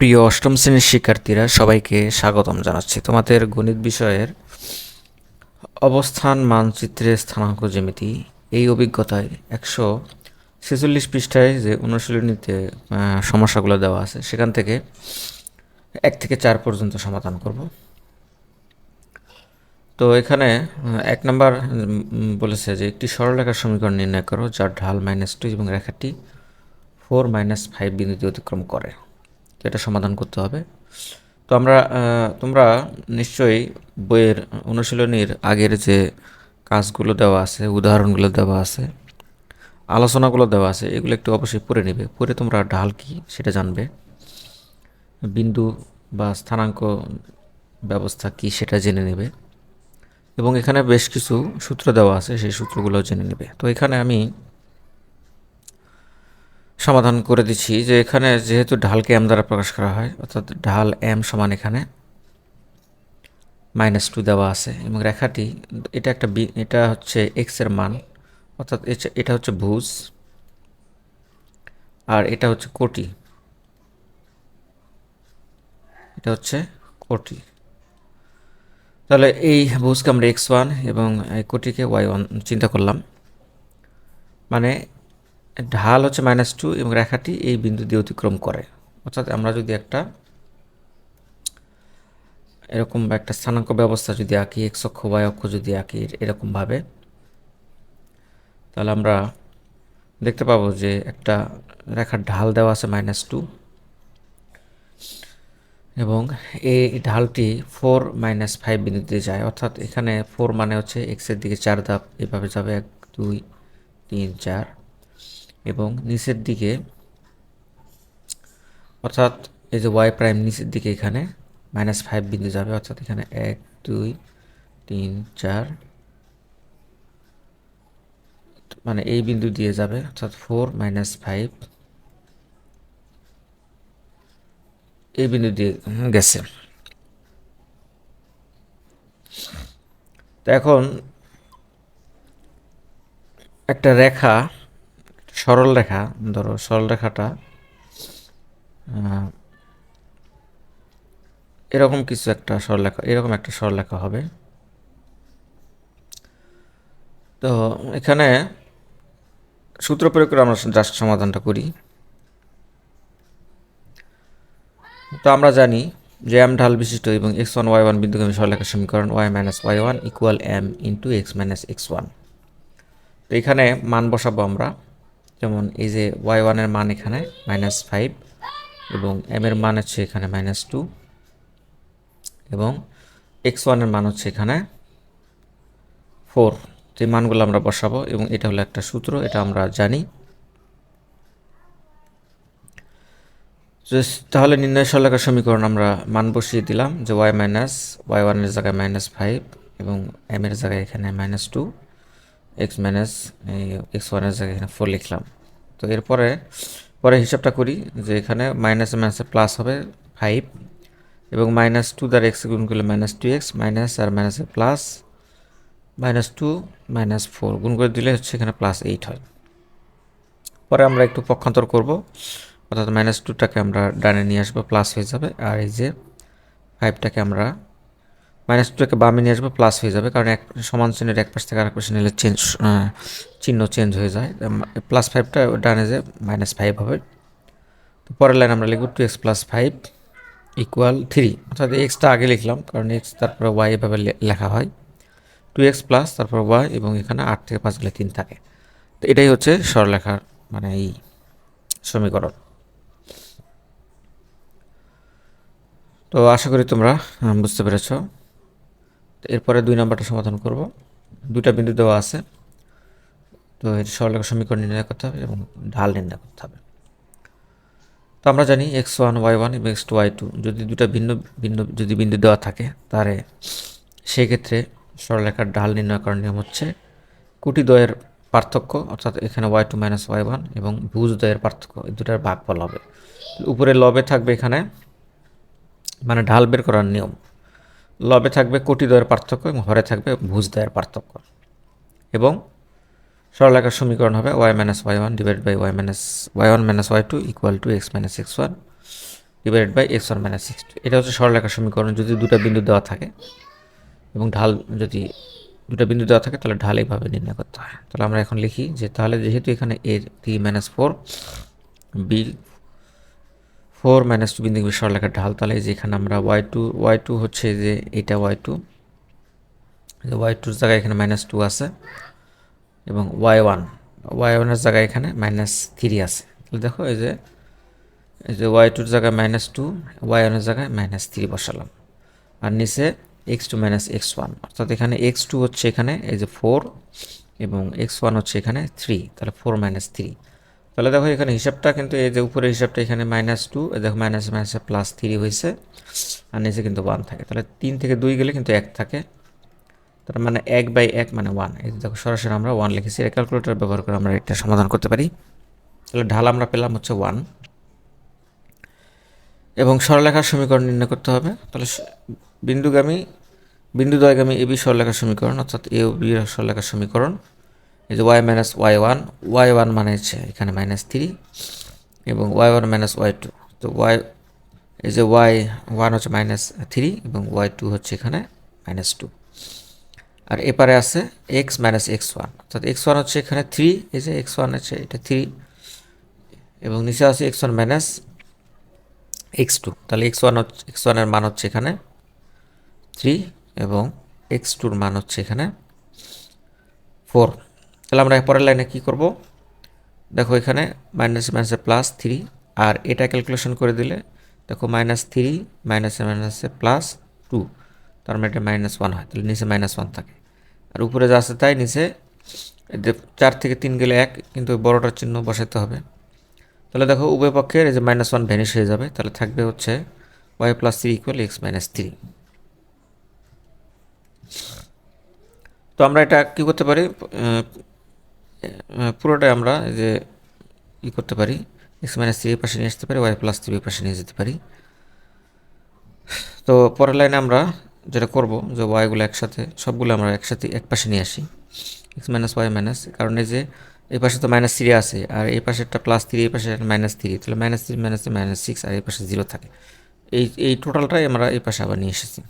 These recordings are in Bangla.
প্রিয় অষ্টম শ্রেণির শিক্ষার্থীরা, সবাইকে স্বাগতম জানাচ্ছি। তোমাদের গণিত বিষয়ের অবস্থান, মানচিত্রে স্থানাঙ্ক জ্যামিতি। এই অভিজ্ঞতায় একশো ছেচল্লিশ পৃষ্ঠায় যে অনুশীলনীতে সমস্যাগুলো দেওয়া আছে, সেখান থেকে এক থেকে চার পর্যন্ত সমাধান করব। তো এখানে এক নাম্বার বলেছে যে একটি সরলরেখার সমীকরণ নির্ণয় করো, যার ঢাল মাইনাস টু এবং রেখাটি ফোর মাইনাস ফাইভ বিন্দুতে অতিক্রম করে। এটা সমাধান করতে হবে। তো আমরা তোমরা নিশ্চয়ই বইয়ের অনুশীলনীর আগের যে কাজগুলো দেওয়া আছে, উদাহরণগুলো দেওয়া আছে, আলোচনাগুলো দেওয়া আছে, এগুলো একটু অবশ্যই পড়ে নেবে। পড়ে তোমরা ঢাল কি সেটা জানবে। বিন্দু বা স্থানাঙ্ক ব্যবস্থা কি সেটা জেনে নেবে। এবং এখানে বেশ কিছু সূত্র দেওয়া আছে, সেই সূত্রগুলো জেনে নেবে। তো এখানে আমি সমাধান করে দিচ্ছি যে এখানে যেহেতু ঢালকে এম দ্বারা প্রকাশ করা হয়, অর্থাৎ ঢাল এম সমান এখানে মাইনাস টু দেওয়া আছে এবং রেখাটি এটা একটা বি, এটা হচ্ছে এক্সের মান, অর্থাৎ এটা হচ্ছে ভুজ আর এটা হচ্ছে কোটি। এটা হচ্ছে কোটি। তাহলে এই ভুজকে আমরা এক্স ওয়ান এবং এই কোটিকে ওয়াই ওয়ান চিন্তা করলাম। মানে ঢাল হচ্ছে মাইনাস টু এবং রেখাটি এই বিন্দু দিয়ে অতিক্রম করে। অর্থাৎ আমরা যদি একটা এরকম একটা স্থানাঙ্ক ব্যবস্থা যদি আঁকি এক্স অক্ষ ওয়াই অক্ষ যদি আঁকি এরকমভাবে, তাহলে আমরা দেখতে পাবো যে একটা রেখার ঢাল দেওয়া আছে মাইনাস টু এবং এই ঢালটি ফোর মাইনাস ফাইভ বিন্দুতে যায়। অর্থাৎ এখানে ফোর মানে হচ্ছে এক্সের দিকে চার ধাপ, এভাবে যাবে এক, দুই, তিন, চার। এবং নিচের দিকে, অর্থাৎ এই যে ওয়াই প্রাইম নিচের দিকে এখানে মাইনাস ফাইভ বিন্দু যাবে, অর্থাৎ এখানে এক, দুই, তিন, চার মানে এই বিন্দু দিয়ে যাবে, অর্থাৎ ফোর মাইনাস ফাইভ এই বিন্দু দিয়ে গেছে। তো এখন একটা রেখা সরল রেখা, ধরো সরল রেখাটা এরকম কিছু একটা সরলরেখা এরকম একটা সরলরেখা হবে। তো এখানে সূত্র প্রয়োগ করে আমরা জাস্ট সমাধানটা করি। তো আমরা জানি যে এম ঢাল বিশিষ্ট এবং এক্স ওয়ান ওয়াই ওয়ান বিন্দুগামী সরলরেখার সমীকরণ y minus y one equal m into x minus x one তো এখানে মান বসাবো আমরা। যেমন এই যে ওয়াই ওয়ানের মান এখানে মাইনাস ফাইভ এবং এম এর মান হচ্ছে এখানে মাইনাস টু এবং এক্স ওয়ানের মান হচ্ছে এখানে ফোর যে মানগুলো আমরা বসাবো এবং এটা হলো একটা সূত্র, এটা আমরা জানি। তাহলে নির্ণয় সরলরেখার সমীকরণ আমরা মান বসিয়ে দিলাম যে ওয়াই মাইনাস ওয়াই ওয়ানের জায়গায় মাইনাস ফাইভ এবং এম এর জায়গায় এখানে minus two x minus x ওয়ানের জায়গায় এখানে ফোর লিখলাম। তো এরপরে, পরে হিসাবটা করি যে এখানে মাইনাস মাইনাসে প্লাস হবে ফাইভ এবং মাইনাস টু দ্বারা এক্স গুণ করলে মাইনাস টু এক্স মাইনাস আর মাইনাসে plus minus two minus four গুণ করে দিলে হচ্ছে এখানে প্লাস এইট হয়। পরে আমরা একটু পক্ষান্তর করব। অর্থাৎ মাইনাস টুটাকে আমরা ডানে নিয়ে আসব প্লাস হয়ে যাবে। আর এই যে ফাইভটাকে আমরা মাইনাস টুটাকে বামে নিয়ে আসব প্লাস হয়ে যাবে, কারণ এক সমান চিহ্নের এক পাশ থেকে আরেক পাশে নিলে চেঞ্জ চিহ্ন চেঞ্জ হয়ে যায়। প্লাস ফাইভটা ডানে যে মাইনাস ফাইভ হবে। তো পরের লাইন আমরা লিখব two X plus five equal three অর্থাৎ এক্সটা আগে লিখলাম, কারণ এক্স তারপরে ওয়াই এভাবে লেখা হয়। টু এক্স প্লাস তারপর ওয়াই এবং এখানে আট থেকে পাঁচ গেলে তিন থাকে। তো এটাই হচ্ছে সরলেখার মানে এই সমীকরণ। তো আশা করি তোমরা বুঝতে পেরেছ। এরপরে দুই নম্বরটা সমাধান করব। দুটা বিন্দু দেওয়া আছে। তো এর সরলরেখা সমীকরণ নির্ণয় করতে হবে এবং ঢাল নির্ণয় করতে হবে। তো আমরা জানি এক্স ওয়ান, ওয়াই ওয়ান এবং এক্স টু, ওয়াই টু যদি দুটা ভিন্ন ভিন্ন, যদি বিন্দু দেওয়া থাকে, তাহলে সেই ক্ষেত্রে সরলরেখার ঢাল নির্ণয় করার নিয়ম হচ্ছে কুটি দ্বয়ের পার্থক্য, অর্থাৎ এখানে y two minus y one এবং ভুজ দ্বয়ের পার্থক্য, এই দুটার ভাগফল হবে। উপরে লবে থাকবে এখানে মানে ঢাল বের করার নিয়ম। লবে থাকবে কোটি দয়ের পার্থক্য এবং হরে থাকবে ভুজ দ্বয়ের পার্থক্য। এবং সরলরেখার সমীকরণ হবে y minus y one divide by y minus y one minus y two equal two x minus x one divided by x one minus six two এটা হচ্ছে সরলরেখার সমীকরণ, যদি দুটো বিন্দু দেওয়া থাকে এবং ঢাল যদি দুটো বিন্দু দেওয়া থাকে, তাহলে ঢাল এইভাবে নির্ণয় করতে হয়। তাহলে আমরা এখন লিখি যে তাহলে যেহেতু এখানে A three minus four B four minus two বিন্দু সরলেখার ঢাল, তাহলে এই যে এখানে আমরা ওয়াই টু ওয়াই টু হচ্ছে যে এটা ওয়াই টু ওয়াই টুর জায়গায় এখানে মাইনাস টু আছে, এবং ওয়াই ওয়ান ওয়াই ওয়ানের জায়গায় এখানে মাইনাস থ্রি আছে। তাহলে দেখো এই যে এই যে ওয়াই টুর জায়গায় মাইনাস টু ওয়াই ওয়ানের জায়গায় মাইনাস থ্রি বসালাম। আর নিচে x two minus x one অর্থাৎ এখানে এক্স টু হচ্ছে এখানে, এই যে ফোর এবং এক্স ওয়ান হচ্ছে এখানে থ্রি তাহলে ফোর মাইনাস থ্রি তাহলে দেখো এখানে হিসাবটা কিন্তু এই যে উপরে হিসাবটা এখানে মাইনাস টু দেখো মাইনাস মাইনাসে প্লাস থ্রি হয়েছে আর নিচে কিন্তু ওয়ান থাকে। তাহলে তিন থেকে দুই গেলে কিন্তু এক থাকে। তার মানে এক বাই এক মানে ওয়ান এই দেখো সরাসরি আমরা ওয়ান লিখেছি। এটা ক্যালকুলেটর ব্যবহার করে আমরা এটা সমাধান করতে পারি। তাহলে ঢাল আমরা পেলাম হচ্ছে ওয়ান এবং সরলেখার সমীকরণ নির্ণয় করতে হবে। তাহলে বিন্দুগামী, বিন্দুদ্বয়গামী এবি সরলেখার সমীকরণ, অর্থাৎ এ ও বি সরলেখার সমীকরণ। এই যে y minus y one y one মানে হচ্ছে এখানে মাইনাস থ্রি এবং y one minus y two তো ওয়াই এই যে ওয়াই ওয়ান হচ্ছে মাইনাস থ্রি এবং ওয়াই টু হচ্ছে এখানে মাইনাস টু আর এপারে আছে এক্স মাইনাস এক্স ওয়ান অর্থাৎ এক্স ওয়ান হচ্ছে এখানে থ্রি এই যে এক্স ওয়ান আছে এটা থ্রি এবং নিচে আছে x one minus x two তাহলে এক্স ওয়ান হচ্ছে এক্স ওয়ানের মান হচ্ছে এখানে থ্রি এবং এক্স টুর মান হচ্ছে এখানে ফোর তাহলে আমরা পরের লাইনে কী করব? দেখো এখানে মাইনাস মাইনাসে প্লাস থ্রি আর এটা ক্যালকুলেশন করে দিলে দেখো মাইনাস থ্রি মাইনাসে মাইনাসে প্লাস টু তার মানে এটা মাইনাস ওয়ান হয়, তাহলে নিচে মাইনাস ওয়ান থাকে। আর উপরে যা আছে তাই নিচে চার থেকে তিন গেলে এক, কিন্তু বড়টার চিহ্ন বসাতে হবে। তাহলে দেখো উভয় পক্ষের এই যে মাইনাস ওয়ান ভ্যানিশ হয়ে যাবে, তাহলে থাকবে হচ্ছে y plus three equal x minus three তো আমরা এটা কী করতে পারি? পুরোটাই আমরা যে ই করতে পারি এক্স মাইনাস থ্রি পাশে নিয়ে আসতে পারি ওয়াই প্লাস থ্রি পাশে নিয়ে যেতে পারি। তো পরের লাইনে আমরা যেটা করব, যে ওয়াইগুলো একসাথে, সবগুলো আমরা একসাথে এক পাশে নিয়ে আসি। এক্স মাইনাস ওয়াই মাইনাস কারণ এই যে এই পাশে তো মাইনাস থ্রি আছে, আর এই পাশে একটা প্লাস থ্রি এই পাশে মাইনাস থ্রি তাহলে minus three minus three minus six আর এই পাশে জিরো থাকে। এই এই টোটালটাই আমরা এই পাশে আবার নিয়ে এসেছি।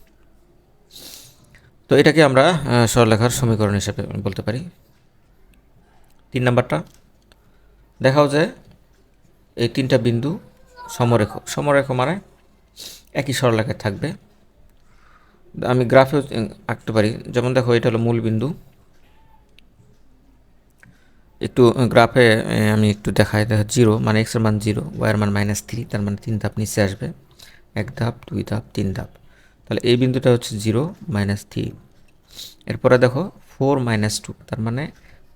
তো এটাকে আমরা সরলেখার সমীকরণ হিসেবে বলতে পারি। তিন নাম্বারটা। দেখাও যে এই তিনটা বিন্দু সমরেখ সমরেখ মানে একই সরলরেখায় থাকবে। আমি গ্রাফেও আঁকতে পারি, যেমন দেখো এটা হলো মূল বিন্দু। একটু গ্রাফে আমি একটু দেখাই, দেখো জিরো মানে এক্সের মান জিরো, ওয়াইয়ের মান মাইনাস থ্রি, তার মানে তিন ধাপ নিচে আসবে। এক ধাপ, দুই ধাপ, তিন ধাপ। তাহলে এই বিন্দুটা হচ্ছে জিরো মাইনাস থ্রি। এরপরে দেখো ফোর মাইনাস টু, তার মানে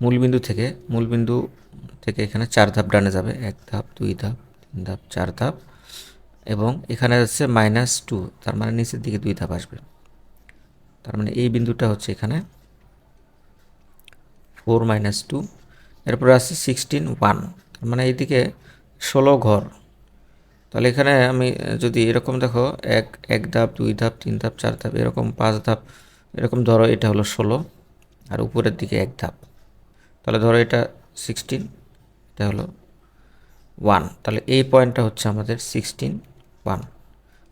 মূল বিন্দু থেকে মূল বিন্দু থেকে এখানে চার ধাপ ডানে যাবে, এক ধাপ, দুই ধাপ, তিন ধাপ, চার ধাপ, এবং এখানে হচ্ছে মাইনাস টু তার মানে নিচের দিকে দুই ধাপ আসবে। তার মানে এই বিন্দুটা হচ্ছে এখানে ফোর মাইনাস টু এরপরে আছে সিক্সটিন ওয়ান তার মানে এইদিকে ষোলো ঘর। তাহলে এখানে আমি যদি এরকম দেখো, এক এক ধাপ, দুই ধাপ, তিন ধাপ, চার ধাপ, এরকম পাঁচ ধাপ, এরকম ধরো, এটা হলো ষোলো, আর উপরের দিকে এক ধাপ। তাহলে ধরো এটা সিক্সটিন এটা হলো ওয়ান তাহলে এই পয়েন্টটা হচ্ছে আমাদের সিক্সটিন ওয়ান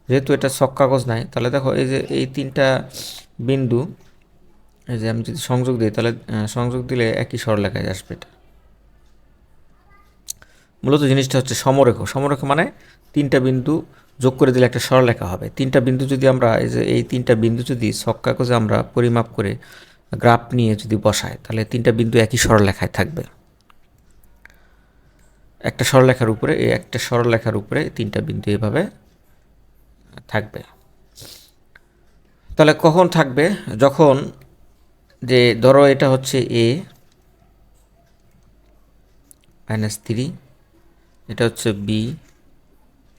যেহেতু এটা সক কাগজ নাই, তাহলে দেখো এই যে এই তিনটা বিন্দু, এই যে আমি যদি সংযোগ দিই, তাহলে সংযোগ দিলে একই সরলেখায় আসবে এটা। মূলত জিনিসটা হচ্ছে সমরেখ। সমরেখ মানে তিনটা বিন্দু যোগ করে দিলে একটা সরলরেখা হবে। তিনটা বিন্দু যদি আমরা, এই যে এই তিনটা বিন্দু যদি ছক কাগজে আমরা পরিমাপ করে গ্রাফ নিয়ে যদি বসাই তাহলে তিনটা বিন্দু একই সরলরেখায় থাকবে। একটা সরলরেখার উপরে, এই একটা সরলরেখার উপরে তিনটা বিন্দু এভাবে থাকবে। তাহলে কখন থাকবে? যখন যে, ধরো এটা হচ্ছে এ মাইনাস থ্রি এটা হচ্ছে বি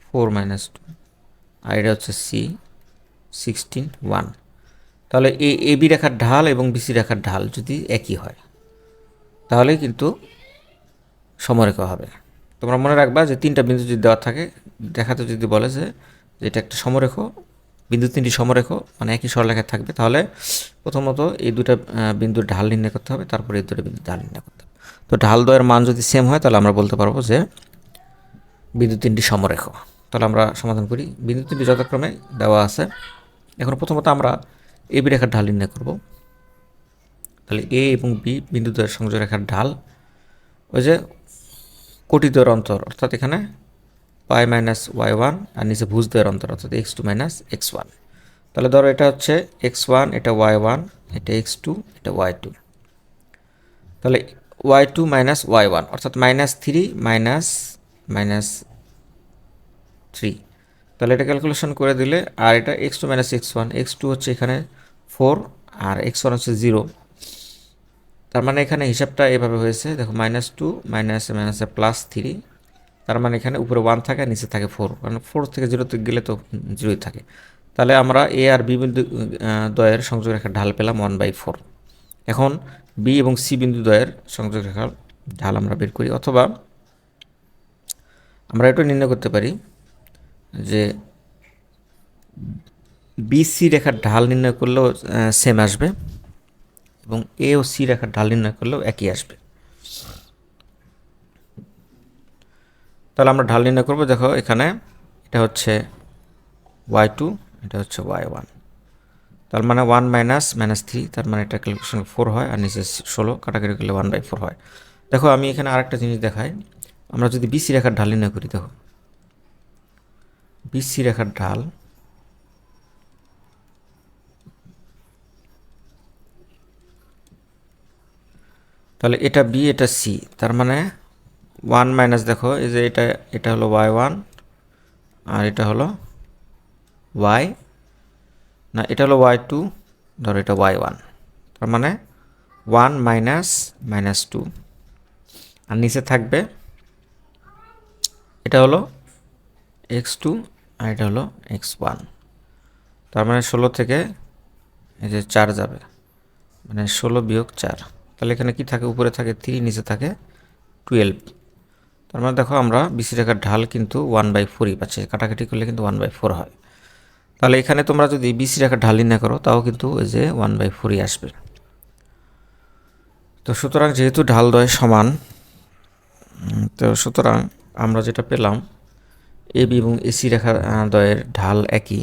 ফোর মাইনাস টু আর এটা হচ্ছে সি সিক্সটিন ওয়ান তাহলে এ এ বি রেখার ঢাল এবং বিসি রেখার ঢাল যদি একই হয়, তাহলে কিন্তু সমরেখা হবে। তোমরা মনে রাখবা যে তিনটা বিন্দু যদি দেওয়া থাকে, দেখাতে যদি বলে যে এটা একটা সমরেখ, বিন্দু তিনটি সমরেখ মানে একই সরলেখায় থাকবে, তাহলে প্রথমত এই দুটো বিন্দুর ঢাল নির্ণয় করতে হবে, তারপরে এই দুটো বিন্দুর ঢাল নির্ণয় করতে হবে। তো ঢাল দ্বয়ের মান যদি সেম হয়, তাহলে আমরা বলতে পারব যে বিন্দু তিনটি সমরেখ। তাহলে আমরা সমাধান করি। বিন্দু তিনটি যথাক্রমে দেওয়া আছে। এখন প্রথমত আমরা এ বি রেখার ঢাল নির্ণয় করব। তাহলে এ এবং বি বিন্দু দ্বয়ের সংযোগ রেখার ঢাল, ওই যে কোটি দ্বয়ের অন্তর, অর্থাৎ এখানে ওয়াই মাইনাস ওয়াই ওয়ান আর নিচে ভুজ দ্বয়ের অন্তর, অর্থাৎ x two minus x one. তাহলে ধরো এটা হচ্ছে এক্স ওয়ান, এটা ওয়াই ওয়ান, এটা এক্স টু, এটা ওয়াই টু। তাহলে y two minus y one, অর্থাৎ minus three minus minus three. তাহলে এটা ক্যালকুলেশন করে দিলে, আর এটা x two minus x one, x two হচ্ছে এখানে ফোর আর এক্স ওয়ান হচ্ছে জিরো। তার মানে এখানে হিসাবটা এভাবে হয়েছে দেখো মাইনাস টু মাইনাস মাইনাসে প্লাস থ্রি তার মানে এখানে উপরে ওয়ান থাকে নিচে থাকে ফোর কারণ ফোর থেকে জিরোতে গেলে তো জিরোই থাকে। তাহলে আমরা এ আর বি বিন্দু আহ, দ্বয়ের সংযোগ রেখার ঢাল পেলাম ওয়ান বাই ফোর এখন বি এবং সি বিন্দু দ্বয়ের সংযোগ রেখার ঢাল আমরা বের করি অথবা আমরা এটা নির্ণয় করতে পারি যে বিসি রেখার ঢাল নির্ণয় করলেও সেম আসবে এবং এ ও সি রেখার ঢাল নির্ণয় করলেও একই আসবে। তাহলে আমরা ঢাল নির্ণয় করব, দেখো এখানে এটা হচ্ছে ওয়াই টু এটা হচ্ছে ওয়াই ওয়ান তার মানে ওয়ান মাইনাস মাইনাস থ্রি তার মানে এটা ক্যালকুলেশন ফোর হয় আর নিচে ষোলো কাটাকাটি করলে ওয়ান বাই ফোর হয়। দেখো আমি এখানে আরেকটা জিনিস দেখাই, আমরা যদি বিসি রেখার ঢাল নির্ণয় করি, দেখো। বিসি রেখার ঢাল তাহলে এটা বি এটা সি তার মানে ওয়ান মাইনাস দেখো, এই যে এটা এটা হলো ওয়াই ওয়ান আর এটা হলো ওয়াই না, এটা হলো ওয়াই টু ধরো এটা ওয়াই ওয়ান তার মানে ওয়ান মাইনাস মাইনাস টু আর নিচে থাকবে, এটা হলো এক্স টু আর এটা হলো এক্স ওয়ান তার মানে ষোলো থেকে, এই যে চার যাবে মানে ষোলো বিয়োগ চার। তাহলে এখানে কি থাকে? উপরে থাকে থ্রি নিচে থাকে টুয়েলভ তার মানে দেখো আমরা বিসি রেখার ঢাল কিন্তু ওয়ান বাই ফোরই পাচ্ছি। কাটাকাটি করলে কিন্তু ওয়ান বাই ফোর হয়। তাহলে এখানে তোমরা যদি বিসি রেখার ঢাল না করো তাও কিন্তু ওই যে ওয়ান বাই ফোরই আসবে। তো সুতরাং যেহেতু ঢাল দয় সমান তো সুতরাং আমরা যেটা পেলাম এ বি এবং এসি রেখা আহ, দ্বয়ের ঢাল একই।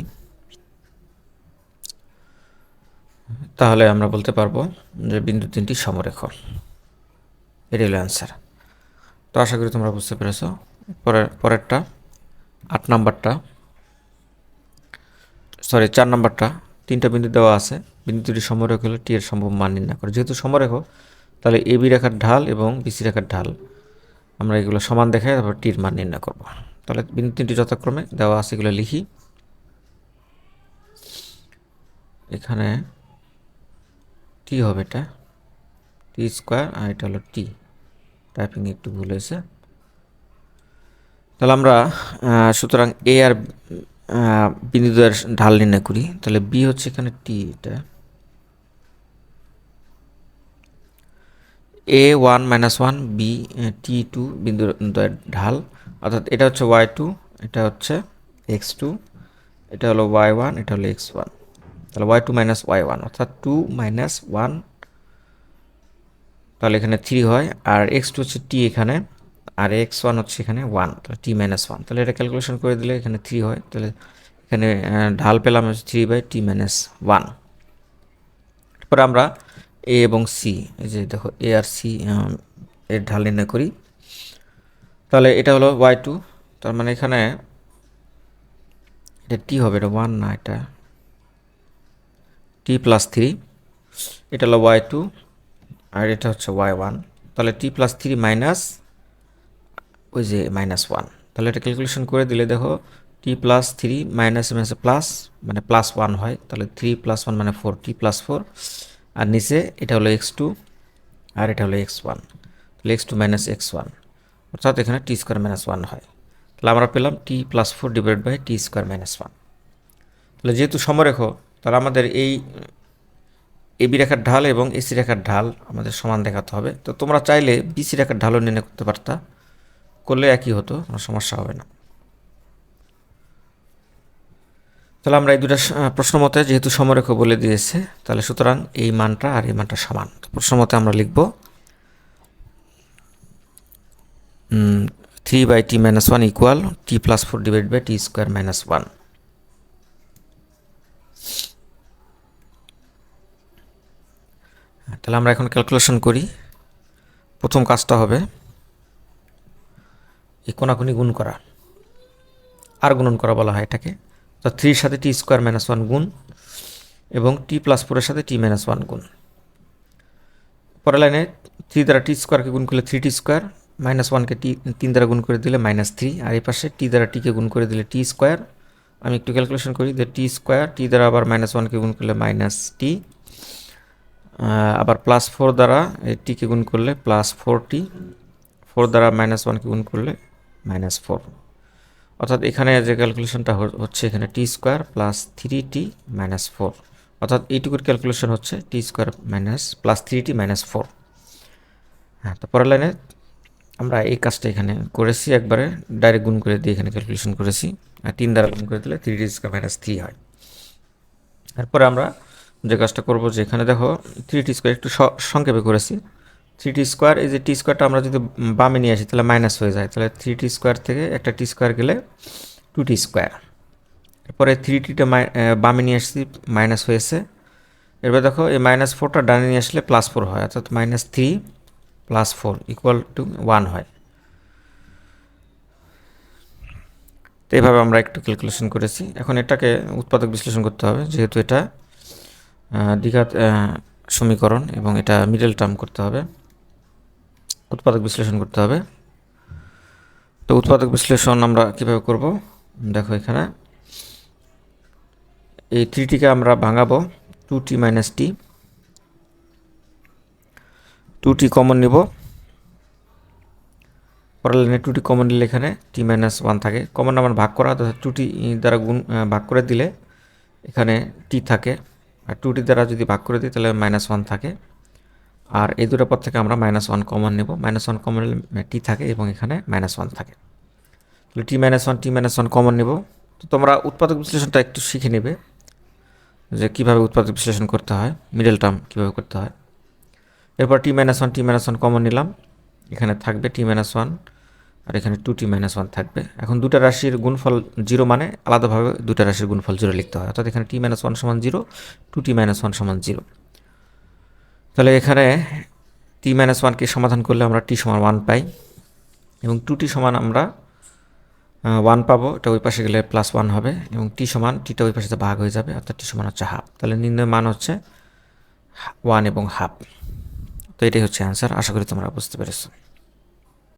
তাহলে আমরা বলতে পারব যে বিন্দু তিনটি সমরেখ এটাই হলো অ্যান্সার তো আশা করি তোমরা বুঝতে পেরেছ। পরের, পরেরটা, আট নাম্বারটা সরি চার নাম্বারটা, তিনটা বিন্দু দেওয়া আছে। বিন্দু দুটি সমরেখ হলে টি এর সম্ভব মান নির্ণয় করে। যেহেতু সমরেখ তাহলে এ বি রেখার ঢাল এবং বিসি রেখার ঢাল। আমরা এগুলো সমান দেখাই, তারপর টির মান নির্ণয় করব। তাহলে বিন্দু তিনটি যথাক্রমে দেওয়া আছে, এগুলো লিখি। এখানে টি হবে এটা। টি স্কোয়ার আর এটা হলো টি টাইপিং একটু ভুল হয়েছে। তাহলে আমরা সুতরাং এ আর বিন্দুদের ঢাল নির্ণয় করি। তাহলে বি হচ্ছে এখানে টি এটা। A one minus one B t two বিন্দু দ্বয়ের ঢাল। অর্থাৎ এটা হচ্ছে ওয়াই টু এটা হচ্ছে এক্স টু এটা হলো ওয়াই ওয়ান এটা হলো এক্স ওয়ান তাহলে y two minus y one অর্থাৎ টু মাইনাস ওয়ান তাহলে এখানে থ্রি হয়, আর এক্স টু হচ্ছে টি এখানে, আর এক্স ওয়ান হচ্ছে এখানে ওয়ান তাহলে টি মাইনাস ওয়ান তাহলে এটা ক্যালকুলেশন করে দিলে এখানে থ্রি হয়, তাহলে এখানে ঢাল পেলাম হচ্ছে three by t minus one এরপরে আমরা এ এবং সি এই যে দেখো এ আর সি এর ঢাল নির্ণয় করি, তাহলে এটা হলো ওয়াই টু তার মানে এখানে এটা টি হবে, এটা ওয়ান না, এটা টি প্লাস থ্রি এটা হলো ওয়াই টু আর এটা হচ্ছে ওয়াই ওয়ান তাহলে টি প্লাস থ্রি মাইনাস ওই যে মাইনাস ওয়ান তাহলে এটা ক্যালকুলেশন করে দিলে দেখো টি প্লাস থ্রি মাইনাস মাইনাসে প্লাস মানে প্লাস ওয়ান হয়, তাহলে থ্রি প্লাস ওয়ান মানে ফোর টি প্লাস ফোর আর নিচে এটা হলো এক্স টু আর এটা হলো এক্স ওয়ান তাহলে x two minus x one অর্থাৎ এখানে টি স্কোয়ার মাইনাস ওয়ান হয়, তাহলে আমরা পেলাম t plus four divide by t square minus one তাহলে যেহেতু সমরেখ তাহলে আমাদের এই এবি রেখার ঢাল এবং এসি রেখার ঢাল আমাদের সমান দেখাতে হবে। তো তোমরা চাইলে বিসি রেখার ঢালও নির্ণয় করতে পারতা। করলে একই হতো, কোনো সমস্যা হবে না। তাহলে আমরা এই দুটা প্রশ্ন মতে যেহেতু সমরেখ বলে দিয়েছে, তাহলে সুতরাং এই মানটা আর এই মানটা সমান। প্রশ্ন মতে আমরা লিখব three by t minus one equal t plus four divide by t square minus one তাহলে আমরা এখন ক্যালকুলেশন করি। প্রথম কাজটা হবে এই কোনাকুনি গুণ করা। আর গুণন করা বলা হয় এটাকে। তো থ্রির সাথে টি স্কোয়ার মাইনাস ওয়ান গুণ এবং টি প্লাস ফোরের সাথে টি মাইনাস ওয়ান গুণ। পরের লাইনে থ্রি দ্বারা টি স্কোয়ারকে গুণ করলে থ্রি টি স্কোয়ার মাইনাস ওয়ানকে টি, তিন দ্বারা গুণ করে দিলে মাইনাস থ্রি আর এই পাশে টি দ্বারা টিকে গুণ করে দিলে টি স্কোয়ার। আমি একটু ক্যালকুলেশন করি যে টি স্কোয়ার, টি দ্বারা আবার মাইনাস ওয়ানকে গুণ করলে মাইনাস টি। আবার প্লাস ফোর দ্বারা টিকে গুণ করলে প্লাস ফোর টি ফোর দ্বারা মাইনাস ওয়ানকে গুণ করলে মাইনাস ফোর অর্থাৎ এখানে যে ক্যালকুলেশনটা হচ্ছে এখানে t square plus three t minus four অর্থাৎ এইটুকুর ক্যালকুলেশন হচ্ছে t square minus plus three t minus four হ্যাঁ তো পরের লাইনে আমরা এই কাজটা এখানে করেছি, একবারে ডাইরেক্ট গুণ করে দিয়ে এখানে ক্যালকুলেশন করেছি। আর তিন দ্বারা গুণ করে দিলে three t square minus three হয়। তারপরে আমরা যে কাজটা করব যে এখানে দেখো থ্রি টি স্কোয়ার একটু সংক্ষেপে করেছি। থ্রি টি স্কোয়ার এই যে টি স্কোয়ারটা আমরা যদি বামে নিয়ে আসি, তাহলে মাইনাস হয়ে যায়। তাহলে থ্রি টি স্কোয়ার থেকে একটা টি স্কোয়ার গেলে টু টি স্কোয়ার এরপরে থ্রি টিটা বামে নিয়ে আসছি মাইনাস হয়েছে। এরপর দেখো এই মাইনাস ফোরটা ডানে নিয়ে আসলে প্লাস ফোর হয়, অর্থাৎ minus three plus four equal to one হয়। তো এইভাবে আমরা একটু ক্যালকুলেশন করেছি। এখন এটাকে উৎপাদক বিশ্লেষণ করতে হবে, যেহেতু এটা দ্বিঘাত সমীকরণ এবং এটা মিডল টার্ম করতে হবে। উৎপাদক বিশ্লেষণ করতে হবে। তো উৎপাদক বিশ্লেষণ আমরা কীভাবে করব? দেখো এখানে। এই থ্রিটিকে আমরা ভাঙাবো। Two t minus t two t common নিব। পরের লাইনে টু টি কমন নিলে এখানে টি মাইনাস ওয়ান থাকে। কমন আমার ভাগ করা টু টি দ্বারা গুণ ভাগ করে দিলে এখানে টি থাকে। আর টু টি দ্বারা যদি ভাগ করে দিই, তাহলে মাইনাস ওয়ান থাকে। আর এই দুটো পর থেকে আমরা মাইনাস ওয়ান কমন নেব। মাইনাস ওয়ান কমন টি থাকে এবং এখানে মাইনাস ওয়ান থাকে। তাহলে t minus one t minus one common নেব। তো তোমরা উৎপাদক বিশ্লেষণটা একটু শিখে নেবে যে কীভাবে উৎপাদক বিশ্লেষণ করতে হয় মিডল টার্ম কীভাবে করতে হয়। এরপর t minus one t minus one common নিলাম। এখানে থাকবে টি মাইনাস ওয়ান আর এখানে টু টি মাইনাস ওয়ান থাকবে। এখন দুটা রাশির গুণফল জিরো মানে আলাদাভাবে দুটা রাশির গুণফল জিরো লিখতে হয়। অর্থাৎ এখানে টি মাইনাস ওয়ান সমান zero two t minus one সমান জিরো তাহলে এখানে টি মাইনাস ওয়ানকে সমাধান করলে আমরা টি সমান ওয়ান পাই এবং টু টি সমান আমরা ওয়ান পাবো। এটা ওই পাশে গেলে প্লাস ওয়ান হবে এবং টি সমান টিটা ওই পাশে ভাগ হয়ে যাবে, অর্থাৎ টি সমান হচ্ছে হাফ তাহলে নির্ণয় মান হচ্ছে ওয়ান এবং হাফ তো এটাই হচ্ছে অ্যান্সার আশা করি তোমরা বুঝতে পেরেছ।